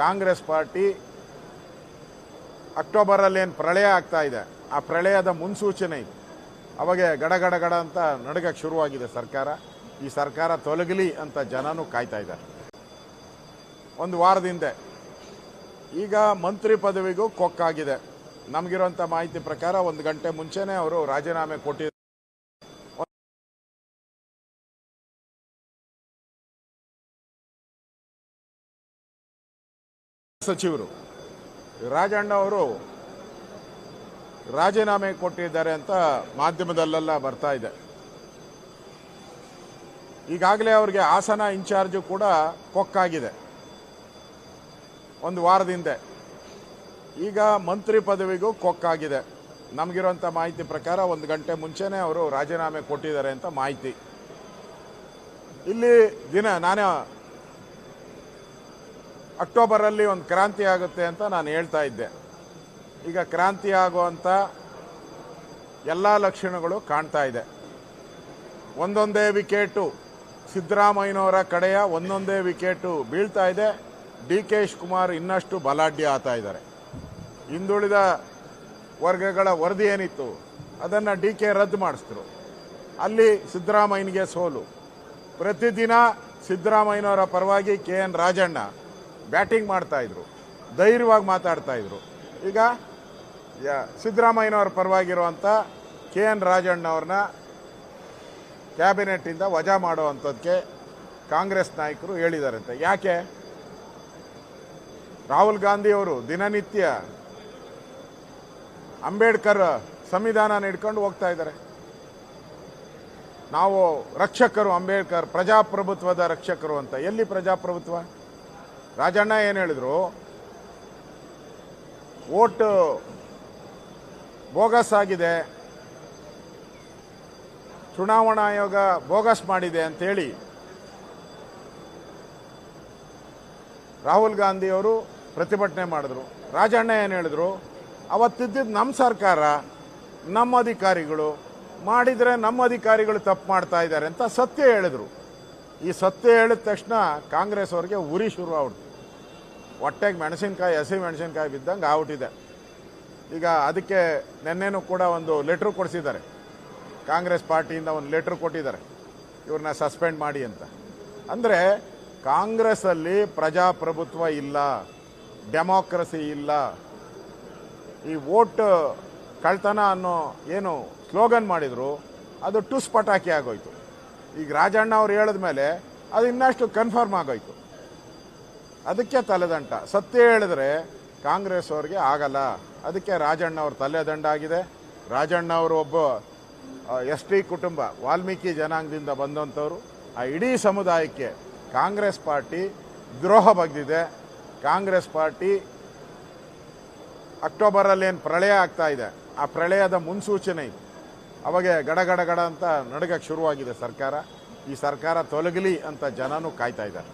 Congress party ಅಕ್ಟೋಬರಲ್ಲಿ ಏನು ಪ್ರಳಯ ಆಗ್ತಾ ಇದೆ, ಆ ಪ್ರಳಯದ ಮುನ್ಸೂಚನೆ ಇದೆ. ಅವಾಗ ಗಡಗಡಗಡ ಗಡ ಗಡ ಅಂತ ನಡಗಕ್ಕೆ ಶುರುವಾಗಿದೆ ಸರ್ಕಾರ. ಈ ಸರ್ಕಾರ ತೊಲಗಲಿ ಅಂತ ಜನನೂ ಕಾಯ್ತಾ ಇದ್ದಾರೆ. ಒಂದು ವಾರದಿಂದ ಈಗ ಮಂತ್ರಿ ಪದವಿಗೂ ಕೊಕ್ಕಾಗಿದೆ. ನಮಗಿರುವಂಥ ಮಾಹಿತಿ ಪ್ರಕಾರ ಒಂದು ಗಂಟೆ ಮುಂಚೆನೇ ಅವರು ರಾಜೀನಾಮೆ ಕೊಟ್ಟಿದ್ದಾರೆ. ಸಚಿವರು ರಾಜಣ್ಣ ಅವರು ರಾಜೀನಾಮೆ ಕೊಟ್ಟಿದ್ದಾರೆ ಅಂತ ಮಾಧ್ಯಮದಲ್ಲೆಲ್ಲ ಬರ್ತಾ ಇದೆ. ಈಗಾಗಲೇ ಅವರಿಗೆ ಹಾಸನ ಇನ್ಚಾರ್ಜ್ ಕೂಡ ಕೊಕ್ಕಾಗಿದೆ. ಒಂದು ವಾರದಿಂದ ಈಗ ಮಂತ್ರಿ ಪದವಿಗೂ ಕೊಕ್ಕಾಗಿದೆ. ನಮಗಿರುವಂಥ ಮಾಹಿತಿ ಪ್ರಕಾರ ಒಂದು ಗಂಟೆ ಮುಂಚೆನೇ ಅವರು ರಾಜೀನಾಮೆ ಕೊಟ್ಟಿದ್ದಾರೆ ಅಂತ ಮಾಹಿತಿ. ಇಲ್ಲಿ ದಿನ ನಾನು ಅಕ್ಟೋಬರಲ್ಲಿ ಒಂದು ಕ್ರಾಂತಿ ಆಗುತ್ತೆ ಅಂತ ನಾನು ಹೇಳ್ತಾ ಇದ್ದೆ. ಈಗ ಕ್ರಾಂತಿ ಆಗುವಂಥ ಎಲ್ಲ ಲಕ್ಷಣಗಳು ಕಾಣ್ತಾ ಇದೆ. ಒಂದೊಂದೇ ವಿಕೆಟು ಸಿದ್ದರಾಮಯ್ಯನವರ ಕಡೆಯ ಒಂದೊಂದೇ ವಿಕೆಟು ಬೀಳ್ತಾ ಇದೆ. ಡಿ ಕೆ ಶಿವಕುಮಾರ್ ಇನ್ನಷ್ಟು ಬಲಾಢ್ಯ ಆತಾ ಇದ್ದಾರೆ. ಹಿಂದುಳಿದ ವರ್ಗಗಳ ವರದಿ ಏನಿತ್ತು? ಅದನ್ನು ಡಿ ಕೆ ರದ್ದು ಮಾಡಿಸಿದ್ರು. ಅಲ್ಲಿ ಸಿದ್ದರಾಮಯ್ಯನಿಗೆ ಸೋಲು. ಪ್ರತಿದಿನ ಸಿದ್ದರಾಮಯ್ಯನವರ ಪರವಾಗಿ ಕೆ ಎನ್ ರಾಜಣ್ಣ ಬ್ಯಾಟಿಂಗ್ ಮಾಡ್ತಾ ಇದ್ರು. ಧೈರ್ಯವಾಗಿ ಮಾತಾಡ್ತಾ ಇದ್ರು. ಈಗ ಸಿದ್ದರಾಮಯ್ಯನವರ ಪರವಾಗಿರುವಂಥ ಕೆ ಎನ್ ರಾಜಣ್ಣವ್ರನ್ನ ಕ್ಯಾಬಿನೆಟ್ಟಿಂದ ವಜಾ ಮಾಡುವಂಥದ್ದಕ್ಕೆ ಕಾಂಗ್ರೆಸ್ ನಾಯಕರು ಹೇಳಿದಾರಂತೆ. ಯಾಕೆ? ರಾಹುಲ್ ಗಾಂಧಿ ಅವರು ದಿನನಿತ್ಯ ಅಂಬೇಡ್ಕರ್ ಸಂವಿಧಾನ ಹಿಡ್ಕೊಂಡು ಹೋಗ್ತಾ ಇದ್ದಾರೆ. ನಾವು ರಕ್ಷಕರು ಅಂಬೇಡ್ಕರ್, ಪ್ರಜಾಪ್ರಭುತ್ವದ ರಕ್ಷಕರು ಅಂತ. ಎಲ್ಲಿ ಪ್ರಜಾಪ್ರಭುತ್ವ? ರಾಜಣ್ಣ ಏನು ಹೇಳಿದ್ರು? ಓಟ್ ಬೋಗಸ್ ಆಗಿದೆ. ಚುನಾವಣಾ ಆಯೋಗ ಬೋಗಸ್ ಮಾಡಿದೆ ಅಂತೇಳಿ ರಾಹುಲ್ ಗಾಂಧಿ ಅವರು ಪ್ರತಿಭಟನೆ ಮಾಡಿದ್ರು. ರಾಜಣ್ಣ ಏನು ಹೇಳಿದ್ರು? ಅವತ್ತಿದ್ದಿದ್ದು ನಮ್ಮ ಸರ್ಕಾರ ನಮ್ಮ ಅಧಿಕಾರಿಗಳು ಮಾಡಿದರೆ ನಮ್ಮ ಅಧಿಕಾರಿಗಳು ತಪ್ಪು ಮಾಡ್ತಾ ಇದ್ದಾರೆ ಅಂತ ಸತ್ಯ ಹೇಳಿದರು. ಈ ಸತ್ಯ ಹೇಳಿದ ತಕ್ಷಣ ಕಾಂಗ್ರೆಸ್ ಅವರಿಗೆ ಉರಿ ಶುರು ಆಗ್ಬಿಡ್ತು. ಹೊಟ್ಟೆಗೆ ಮೆಣಸಿನ್ಕಾಯಿ, ಹಸಿ ಮೆಣಸಿನ್ಕಾಯಿ ಬಿದ್ದಂಗೆ ಆಗ್ಬಿಟ್ಟಿದೆ. ಈಗ ಅದಕ್ಕೆ ನೆನ್ನೆನೂ ಕೂಡ ಒಂದು ಲೆಟ್ರ್ ಕೊಡಿಸಿದ್ದಾರೆ. ಕಾಂಗ್ರೆಸ್ ಪಾರ್ಟಿಯಿಂದ ಒಂದು ಲೆಟ್ರ್ ಕೊಟ್ಟಿದ್ದಾರೆ. ಇವ್ರನ್ನ ಸಸ್ಪೆಂಡ್ ಮಾಡಿ ಅಂತ. ಅಂದರೆ ಕಾಂಗ್ರೆಸ್ಸಲ್ಲಿ ಪ್ರಜಾಪ್ರಭುತ್ವ ಇಲ್ಲ, ಡೆಮಾಕ್ರಸಿ ಇಲ್ಲ, ಈ ವೋಟ್ ಕಳ್ತನ ಅನ್ನೋ ಏನು ಸ್ಲೋಗನ್ ಮಾಡಿದರು, ಅದು ಟುಸ್ ಪಟಾಕಿ ಆಗೋಯ್ತು. ಈಗ ರಾಜಣ್ಣ ಅವ್ರು ಹೇಳಿದ ಮೇಲೆ ಅದು ಇನ್ನಷ್ಟು ಕನ್ಫರ್ಮ್ ಆಗೋಯ್ತು. ಅದಕ್ಕೆ ತಲೆದಂಟ ಸತ್ಯ ಹೇಳಿದ್ರೆ ಕಾಂಗ್ರೆಸ್ ಅವ್ರಿಗೆ ಆಗಲ್ಲ. ಅದಕ್ಕೆ ರಾಜಣ್ಣ ಅವ್ರ ತಲೆದಂಡ ಆಗಿದೆ. ರಾಜಣ್ಣ ಅವರು ಒಬ್ಬ ಎಸ್ ಟಿ ಕುಟುಂಬ, ವಾಲ್ಮೀಕಿ ಜನಾಂಗದಿಂದ ಬಂದಂಥವ್ರು. ಆ, ಇಡೀ ಸಮುದಾಯಕ್ಕೆ ಕಾಂಗ್ರೆಸ್ ಪಾರ್ಟಿ ದ್ರೋಹ ಬಗ್ದಿದೆ. ಕಾಂಗ್ರೆಸ್ ಪಾರ್ಟಿ ಅಕ್ಟೋಬರಲ್ಲಿ ಏನು ಪ್ರಳಯ ಆಗ್ತಾ ಇದೆ, ಆ ಪ್ರಳಯದ ಮುನ್ಸೂಚನೆ ಇದೆ. ಅವಾಗೆ ಗಡಗಡಗಡ ಗಡ ಗಡ ಅಂತ ನಡಗಕ್ಕೆ ಶುರುವಾಗಿದೆ ಸರ್ಕಾರ. ಈ ಸರ್ಕಾರ ತೊಲಗಲಿ ಅಂತ ಜನನೂ ಕಾಯ್ತಾ ಇದ್ದಾರೆ.